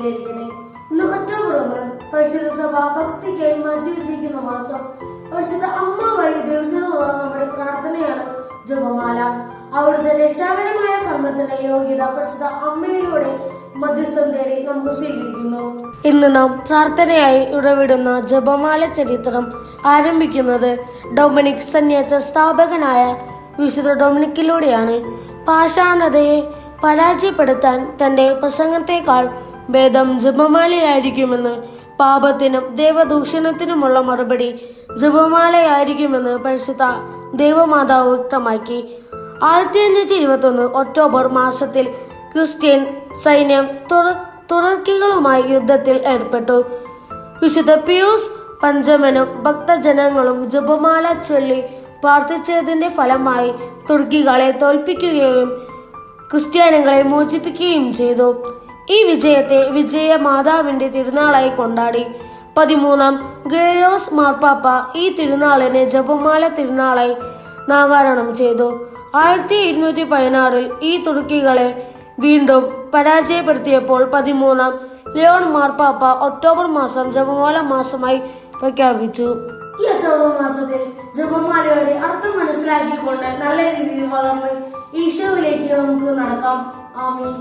പൂർത്തീകരിക്കണേ ഇന്ന് ഒക്ടോബർ ഒന്ന് പരിശുദ്ധ സഭ ഭക്തിക്കായി മാറ്റിവെച്ചിരിക്കുന്ന മാസം. പരിശുദ്ധ അമ്മ വഴി ദൈവത്തിനുള്ള നമ്മുടെ പ്രാർത്ഥനയാണ് ജപമാല. അവിടുത്തെ രക്ഷാകരമായ കർമ്മത്തിന്റെ യോഗ്യത പരിശുദ്ധ അമ്മയിലൂടെ മധ്യസ്ഥം തേടി നമുക്ക് സ്വീകരിക്കുന്നു. ഇന്ന് നാം പ്രാർത്ഥനയായി ഉറവിടുന്ന ജപമാല ചരിത്രം ആരംഭിക്കുന്നത് ഡൊമിനിക് സന്യാസ സ്ഥാപകനായ വിശുദ്ധ ഡൊമിനിക്കിലൂടെയാണ്. പാഷാണതയെ പരാജയപ്പെടുത്താൻ തന്റെ പ്രസംഗത്തെക്കാൾ ഭേദം ജപമാലയായിരിക്കുമെന്ന് പാപത്തിനും ദേവദൂഷണത്തിനുമുള്ള മറുപടി ജപമാലയായിരിക്കുമെന്ന് പരിശുദ്ധ ദേവമാതാവ് വ്യക്തമാക്കി. ആയിരത്തി അഞ്ഞൂറ്റി ഇരുപത്തൊന്ന് ഒക്ടോബർ മാസത്തിൽ ക്രിസ്ത്യൻ സൈന്യം തുറ- തുർക്കികളുമായി യുദ്ധത്തിൽ ഏർപ്പെട്ടു. വിശുദ്ധ പിയൂസ് പഞ്ചമനും ഭക്തജനങ്ങളും ജപമാല ചൊല്ലി പ്രാർത്ഥിച്ചതിന്റെ ഫലമായി തുർക്കികളെ തോൽപ്പിക്കുകയും ക്രിസ്ത്യാനികളെ മോചിപ്പിക്കുകയും ചെയ്തു. ഈ വിജയത്തെ വിജയ മാതാവിന്റെ തിരുനാളായി കൊണ്ടാടി. പതിമൂന്നാം ഗേഴോസ് മാർപ്പാപ്പ ഈ തിരുനാളിനെ ജപമാല തിരുനാളായി നാമകരണം ചെയ്തു. ആയിരത്തി ഇരുന്നൂറ്റി പതിനാറിൽ ഈ തുർക്കികളെ വീണ്ടും പരാജയപ്പെടുത്തിയപ്പോൾ പതിമൂന്നാം ലിയോൺ മാർപ്പാപ്പ ഒക്ടോബർ മാസം ജപമാല മാസമായി പ്രഖ്യാപിച്ചു. ഈ ഒക്ടോബർ മാസത്തിൽ ജപമാലയുടെ അർത്ഥം മനസ്സിലാക്കിക്കൊണ്ട് നല്ല രീതിയിൽ വളർന്ന് ഈശോയിലേക്ക് നമുക്ക് നടക്കാം. ആമീൻ.